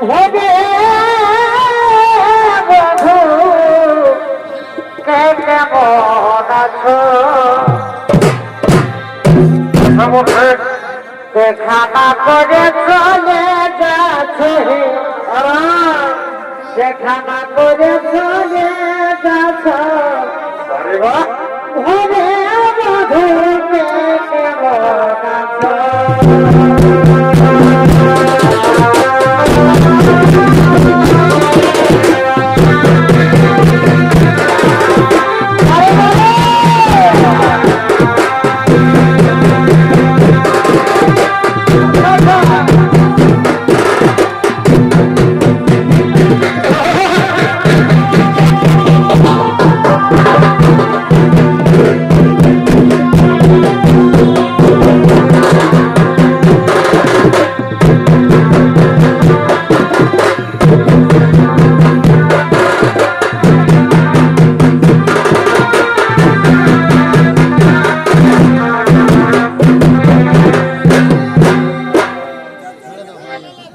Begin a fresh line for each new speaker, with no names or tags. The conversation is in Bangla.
হেবে বধু কেমন আছো? দেখা না করে চলে যাচ্ছে দেখা না করে চলে যাচ্ছ। আছো Amen.